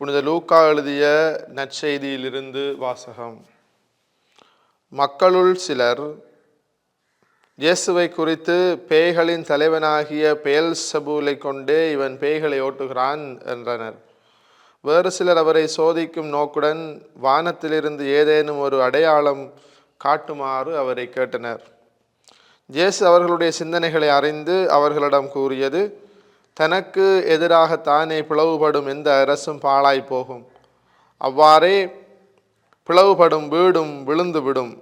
புனித லூக்கா எழுதிய நற்செய்தியிலிருந்து வாசகம். மக்களுள் சிலர் இயேசுவை குறித்து பேய்களின் தலைவனாகிய பேல் சபூலை கொண்டே இவன் பேய்களை ஓட்டுகிறான் என்றனர். வேறு சிலர் அவரை சோதிக்கும் நோக்குடன் வானத்திலிருந்து ஏதேனும் ஒரு அடையாளம் காட்டுமாறு அவரை கேட்டனர். இயேசு அவர்களுடைய சிந்தனைகளை அறிந்து அவர்களிடம் கூறியது தனக்கு எதிராக தானே பிளவுபடும் எந்த அரசும் பாழாய் போகும். அவ்வாறே பிளவுபடும் வீடும் விழுந்துவிடும்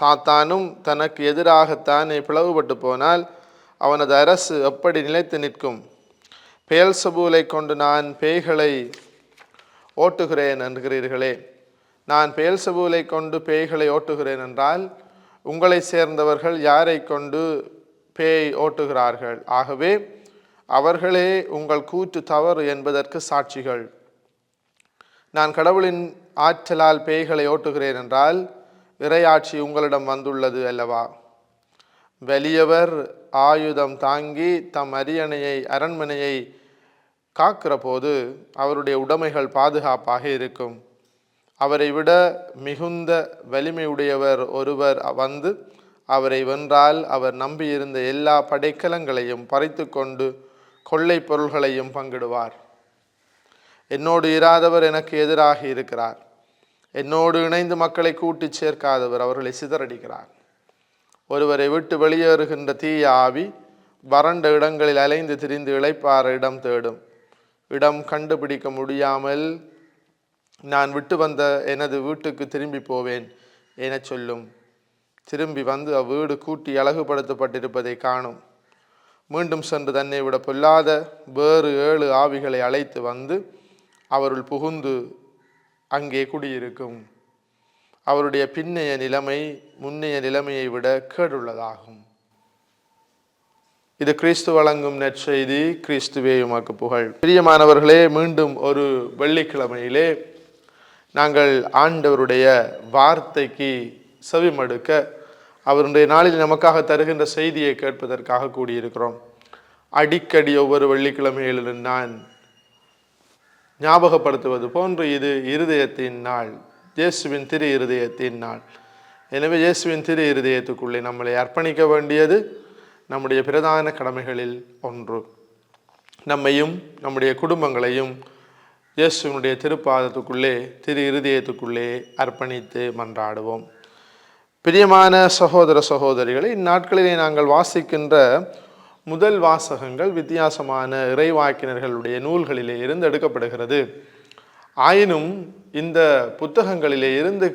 சாத்தானும் தனக்கு எதிராகத்தானே பிளவுபட்டு போனால் அவனது அரசு எப்படி நிலைத்து நிற்கும். பெயல்சபூலை கொண்டு நான் பேய்களை ஓட்டுகிறேன் என்கிறீர்களே. நான் பெயல்சபூலை கொண்டு பேய்களை ஓட்டுகிறேன் என்றால் உங்களை சேர்ந்தவர்கள் யாரை கொண்டு பேய் ஓட்டுகிறார்கள்? ஆகவே அவர்களே உங்கள் கூற்று தவறு என்பதற்கு சாட்சிகள். நான் கடவுளின் ஆற்றலால் பேய்களை ஓட்டுகிறேன் என்றால் இறையாட்சி உங்களிடம் வந்துள்ளது அல்லவா? வெளியவர் ஆயுதம் தாங்கி தம் அரியணையை அரண்மனையை காக்கிற போது அவருடைய உடைமைகள் பாதுகாப்பாக இருக்கும். அவரை விட மிகுந்த வலிமையுடையவர் ஒருவர் வந்து அவரை வென்றால் அவர் நம்பியிருந்த எல்லா படைக்கலங்களையும் பறித்து கொண்டு கொள்ளை பொருள்களையும் பங்கிடுவார். என்னோடு இராதவர் எனக்கு எதிராக இருக்கிறார். என்னோடு இணைந்து மக்களை கூட்டிச் சேர்க்காதவர் அவர்களை சிதறடிக்கிறார். ஒருவரை விட்டு வெளியேறுகின்ற தீய ஆவி வறண்ட இடங்களில் அலைந்து திரிந்து இழைப்பார இடம் தேடும். இடம் கண்டுபிடிக்க முடியாமல் நான் விட்டு வந்த எனது வீட்டுக்கு திரும்பி போவேன் என சொல்லும். திரும்பி வந்து அவ்வீடு கூட்டி அழகுபடுத்தப்பட்டிருப்பதை காணும். மீண்டும் சென்று தன்னை விட பொல்லாத வேறு ஏழு ஆவிகளை அழைத்து வந்து அவருள் புகுந்து அங்கே குடியிருக்கும். அவருடைய பின்னைய நிலைமை முன்னைய நிலைமையை விட கேடுள்ளதாகும். இது கிறிஸ்து வழங்கும் நற்செய்தி கிறிஸ்துவே உமக்கு புகழ். பிரியமானவர்களே மீண்டும் ஒரு வெள்ளிக்கிழமையிலே நாங்கள் ஆண்டவருடைய வார்த்தைக்கு செவிமடுக்க அவருடைய நாளில் நமக்காக தருகின்ற செய்தியை கேட்பதற்காக கூடியிருக்கிறோம். அடிக்கடி ஒவ்வொரு வெள்ளிக்கிழமையிலும் நான் ஞாபகப்படுத்துவது போன்று இது இருதயத்தின் நாள். இயேசுவின் திரு இருதயத்தின் நாள். எனவே இயேசுவின் திரு இருதயத்துக்குள்ளே நம்மளை அர்ப்பணிக்க வேண்டியது நம்முடைய பிரதான கடமைகளில் ஒன்று. நம்மையும் நம்முடைய குடும்பங்களையும் இயேசுவினுடைய திருப்பாதத்துக்குள்ளே திரு இருதயத்துக்குள்ளே அர்ப்பணித்து மன்றாடுவோம். பிரியமான சகோதர சகோதரிகளை இந்நாட்களிலே நாங்கள் வாசிக்கின்ற முதல் வாசகங்கள் வித்தியாசமான இறைவாக்கினர்களுடைய நூல்களிலே இருந்து எடுக்கப்படுகிறது. ஆயினும் இந்த புத்தகங்களிலே இருந்து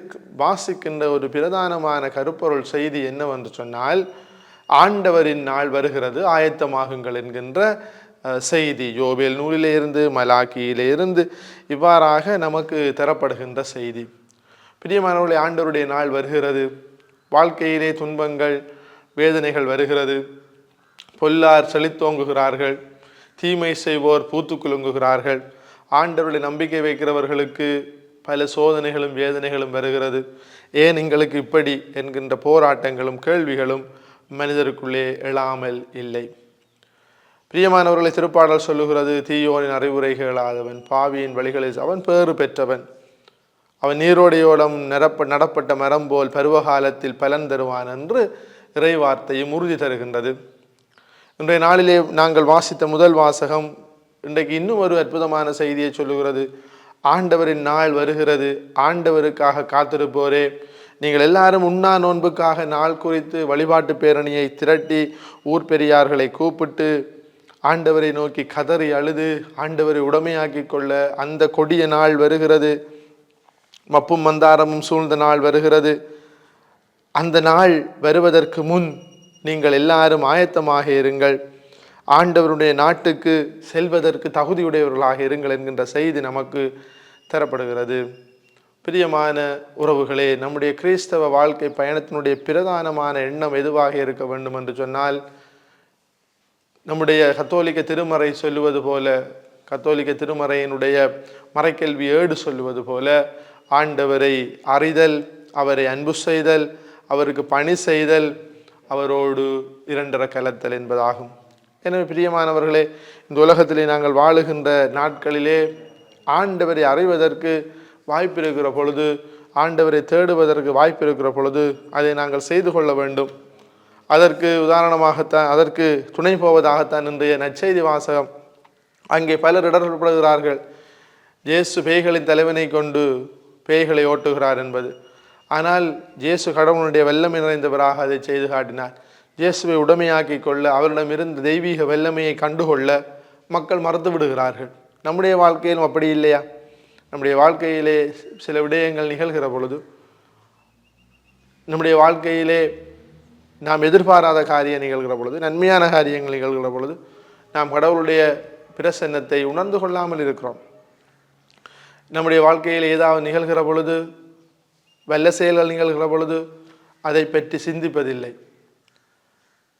வாசிக்கின்ற ஒரு பிரதானமான கருப்பொருள் செய்தி என்னவென்று சொன்னால் ஆண்டவரின் நாள் வருகிறது ஆயத்தமாகுங்கள் என்கின்ற செய்தி யோபேல் நூலிலே இருந்து மலாக்கியிலே இருந்து இவ்வாறாக நமக்கு தரப்படுகின்ற செய்தி. பிரியமானவர்களை ஆண்டவருடைய நாள் வருகிறது. வாழ்க்கையிலே துன்பங்கள் வேதனைகள் வருகிறது. பொல்லார் செழித்தோங்குகிறார்கள். தீமை செய்வோர் பூத்து குலுங்குகிறார்கள். ஆண்டவர்களை நம்பிக்கை வைக்கிறவர்களுக்கு பல சோதனைகளும் வேதனைகளும் வருகிறது. ஏன் எங்களுக்கு இப்படி என்கின்ற போராட்டங்களும் கேள்விகளும் மனிதருக்குள்ளே எழாமல் இல்லை. பிரியமானவர்களை திருப்பாடல் சொல்லுகிறது தீயோனின் அறிவுரை கேளாதவன் பாவியின் வழிகளை அவன் பேறு பெற்றவன். அவன் நீரோடையோடம் நிரப்ப நடப்பட்ட மரம் போல் பருவகாலத்தில் பலன் தருவான் என்று இறைவார்த்தையும் உறுதி தருகின்றது. இன்றைய நாளிலே நாங்கள் வாசித்த முதல் வாசகம் இன்றைக்கு இன்னும் ஒரு அற்புதமான செய்தியை சொல்லுகிறது. ஆண்டவரின் நாள் வருகிறது. ஆண்டவருக்காக காத்திருப்போரே. நீங்கள் எல்லாரும் உண்ணா நோன்புக்காக நாள் குறித்து வழிபாட்டு பேரணியை திரட்டி ஊர் பெரியார்களை கூப்பிட்டு ஆண்டவரை நோக்கி கதறி அழுது ஆண்டவரை உடமையாக்கி கொள்ள அந்த கொடிய நாள் வருகிறது. மப்பும் மந்தாரமும் சூழ்ந்த நாள் வருகிறது. அந்த நாள் வருவதற்கு முன் நீங்கள் எல்லாரும் ஆயத்தமாக இருங்கள். ஆண்டவருடைய நாட்டுக்கு செல்வதற்கு தகுதியுடையவர்களாக இருங்கள் என்கின்ற செய்தி நமக்கு தரப்படுகிறது. பிரியமான உறவுகளே நம்முடைய கிறிஸ்தவ வாழ்க்கை பயணத்தினுடைய பிரதானமான எண்ணம் எதுவாக இருக்க வேண்டும் என்று சொன்னால் நம்முடைய கத்தோலிக்க திருமறை சொல்லுவது போல கத்தோலிக்க திருமறையினுடைய மறைக்கல்வி ஏடு சொல்லுவது போல ஆண்டவரை அறிதல் அவரை அன்பு செய்தல் அவருக்கு பணி செய்தல் அவரோடு இரண்டர கலத்தல் என்பதாகும். எனவே பிரியமானவர்களே இந்த உலகத்திலே நாங்கள் வாழுகின்ற நாட்களிலே ஆண்டவரை அறிவதற்கு வாய்ப்பு இருக்கிற பொழுது ஆண்டவரை தேடுவதற்கு வாய்ப்பு இருக்கிற பொழுது அதை நாங்கள் செய்து கொள்ள வேண்டும். அதற்கு உதாரணமாகத்தான் அதற்கு துணை போவதாகத்தான் இன்றைய நற்செய்தி வாசகம். அங்கே பலர் இடர்படுகிறார்கள். இயேசு பேய்களின் தலைவனை கொண்டு பேய்களை ஓட்டுகிறார் என்பது. ஆனால் ஜேசு கடவுளுடைய வல்லமை நிறைந்தவராக அதை செய்து காட்டினார். இயேசுவை உடமையாக்கி கொள்ள அவரிடமிருந்து தெய்வீக வல்லமையை கண்டுகொள்ள மக்கள் மறந்து விடுகிறார்கள். நம்முடைய வாழ்க்கையிலும் அப்படி இல்லையா? நம்முடைய வாழ்க்கையிலே சில விடயங்கள் நிகழ்கிற பொழுது நம்முடைய வாழ்க்கையிலே நாம் எதிர்பாராத காரியம் நிகழ்கிற பொழுது நன்மையான காரியங்கள் நிகழ்கிற பொழுது நாம் கடவுளுடைய பிரசன்னத்தை உணர்ந்து கொள்ளாமல் இருக்கிறோம். நம்முடைய வாழ்க்கையில் ஏதாவது நிகழ்கிற பொழுது வல்ல செயல்கள் நிகழ்கிற பொழுது அதை பற்றி சிந்திப்பதில்லை.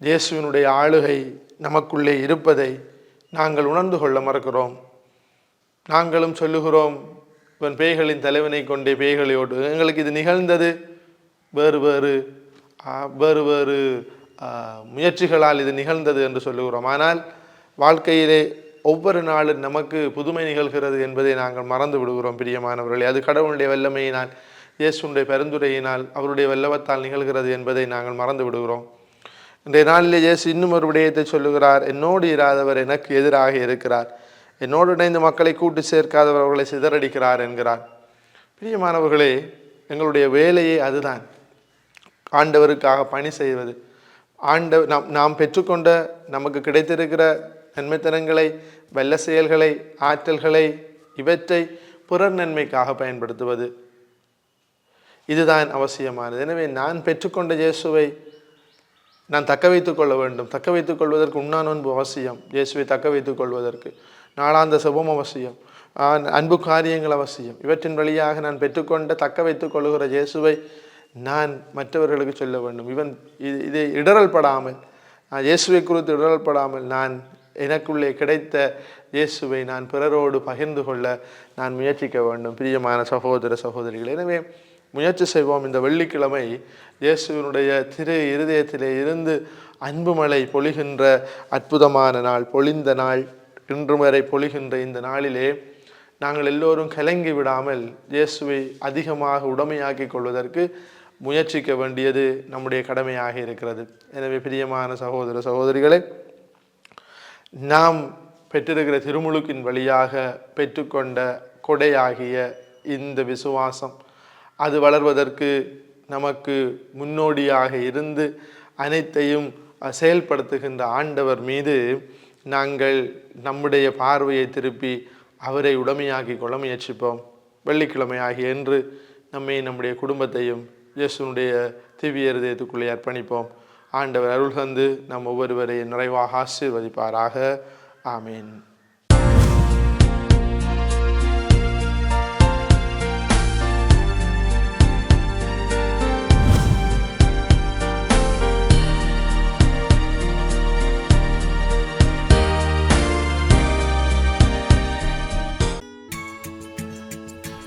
இயேசுவினுடைய ஆளுகை நமக்குள்ளே இருப்பதை நாங்கள் உணர்ந்து கொள்ள மறக்கிறோம். நாங்களும் சொல்லுகிறோம் இவன் பேய்களின் தலைவனை கொண்டே பேய்களை ஓட்டு எங்களுக்கு இது நிகழ்ந்தது. வேறு வேறு வேறு வேறு முயற்சிகளால் இது நிகழ்ந்தது என்று சொல்லுகிறோம். ஆனால் வாழ்க்கையிலே ஒவ்வொரு நாளும் நமக்கு புதுமை நிகழ்கிறது என்பதை நாங்கள் மறந்து விடுகிறோம் பிரியமானவர்களே. அது கடவுளுடைய வல்லமையினால் இயேசுடைய பரிந்துரையினால் அவருடைய வல்லவத்தால் நிகழ்கிறது என்பதை நாங்கள் மறந்து விடுகிறோம். இன்றைய நாளில் இயேசு இன்னும் ஒரு விடயத்தை சொல்லுகிறார். என்னோடு இராதவர் எனக்கு எதிராக இருக்கிறார். என்னோடு இணைந்து மக்களை கூட்டு சேர்க்காதவர் அவர்களை சிதறடிக்கிறார் என்கிறார். பிரியமானவர்களே எங்களுடைய வேலையே அதுதான். ஆண்டவருக்காக பணி செய்வது. ஆண்ட நாம் நாம் பெற்றுக்கொண்ட நமக்கு கிடைத்திருக்கிற நன்மைத்தனங்களை வல்ல செயல்களை ஆற்றல்களை இவற்றை பிறர் நன்மைக்காக பயன்படுத்துவது. இதுதான் அவசியமானது. எனவே நான் பெற்றுக்கொண்ட இயேசுவை நான் தக்க வைத்துக் கொள்ள வேண்டும். தக்க வைத்துக் கொள்வதற்கு உண்ணா அவசியம். இயேசுவை தக்க வைத்துக் கொள்வதற்கு. நாளாந்த சுபம் அவசியம். அன்பு காரியங்கள் அவசியம். இவற்றின் வழியாக நான் பெற்றுக்கொண்ட தக்க வைத்துக் கொள்ளுகிற இயேசுவை நான் மற்றவர்களுக்கு சொல்ல வேண்டும். இவன் இது இதை இடரல் படாமல் இயேசுவை குறித்து இடரல் படாமல் நான் எனக்குள்ளே கிடைத்த இயேசுவை நான் பிறரோடு பகிர்ந்து கொள்ள நான் முயற்சிக்க வேண்டும். பிரியமான சகோதர சகோதரிகள் எனவே முயற்சி செய்வோம். இந்த வெள்ளிக்கிழமை இயேசுவினுடைய திரு இருதயத்திலே இருந்து அன்புமலை பொழிகின்ற அற்புதமான நாள் பொழிந்த நாள். இன்று வரை பொழிகின்ற இந்த நாளிலே நாங்கள் எல்லோரும் கலங்கி விடாமல் இயேசுவை அதிகமாக உடமையாக்கிக் கொள்வதற்கு முயற்சிக்க வேண்டியது நம்முடைய கடமையாக இருக்கிறது. எனவே பிரியமான சகோதர சகோதரிகளை நாம் பெற்றிருக்கிற திருமுழுக்கின் வழியாக பெற்றுக்கொண்ட கொடையாகிய இந்த விசுவாசம் அது வளர்வதற்கு நமக்கு முன்னோடியாக இருந்து அனைத்தையும் செயல்படுத்துகின்ற ஆண்டவர் மீது நாங்கள் நம்முடைய பார்வையை திருப்பி அவரை உடமையாக்கி கொள்ள முயற்சிப்போம். வெள்ளிக்கிழமை ஆகிய என்று நம்மை நம்முடைய குடும்பத்தையும் இயேசுனுடைய திவ்ய இருதயத்துக்குள்ளே அர்ப்பணிப்போம். ஆண்டவர் அருள் தந்து நம் ஒவ்வொருவரையும் நிறைவாக ஆசீர்வதிப்பாராக. ஆமீன்.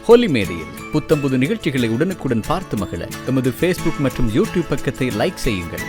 ஹோலி மேடையில் புத்தம்புது நிகழ்ச்சிகளை உடனுக்குடன் பார்த்து மகிழ எமது ஃபேஸ்புக் மற்றும் யூடியூப் பக்கத்தை லைக் செய்யுங்கள்.